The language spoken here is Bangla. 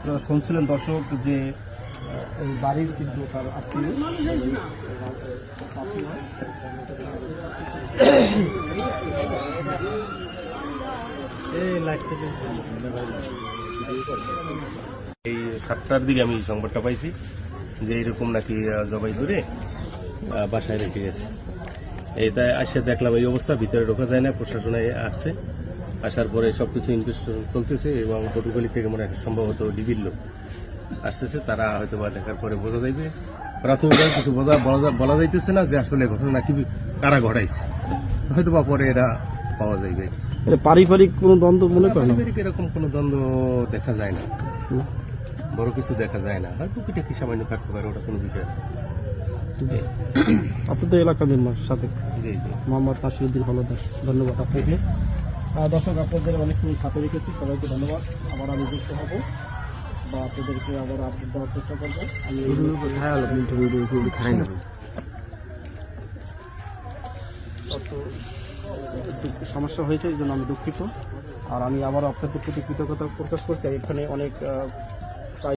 আপনারা শুনছিলেন দর্শক যে এই বাড়ির কিন্তু তার এই সাতটার দিকে আমি সংবাদটা পাইছি যে এইরকম নাকি জবাই করে বাসায় রেখে গেছে। এইটাই আসে দেখলাম এই অবস্থা, ভিতরে ঢোকা যায় না, প্রশাসনে আসছে। আসার পরে সবকিছু ইনভেস্টিগেশন চলতেছে এবং পটুখালি থেকে মনে হয় সম্ভবত ডিবির লোক আসতেছে। তারা হয়তো বা দেখার পরে বোঝা যাইবে। প্রাথমিকভাবে কিছু বোঝা বলা যাইতেছে না যে আসলে ঘটনা কি কারা ঘটাইছে। হয়তো বা পরে এটা পাওয়া যাইবে। পারিবারিক কোনো দ্বন্দ্ব মনে করেন? পারিবারিক এরকম কোনো দ্বন্দ্ব দেখা যায় না। বড় কিছু দেখা যায় না। হয়তো কিটা কি সামান্য থাকতে পারে ওটা কোনো বিষয় আপনাদের এলাকার মেম্বার সাথে। মোহাম্মদ নাসিরুদ্দিন হলদার। ধন্যবাদ আপনাকে। দর্শক আপনাদের অনেকক্ষণ সাথে রেখেছি। সবাইকে ধন্যবাদ। আবার আমি যুক্ত হব বা আপনাদেরকে আবার আপডেট দেওয়ার চেষ্টা করব। আমি তো একটু সমস্যা হয়েছে এই জন্য আমি দুঃখিত। আর আমি আবার আপনাদের প্রতি কৃতজ্ঞতা প্রকাশ করছি। আর এখানে অনেক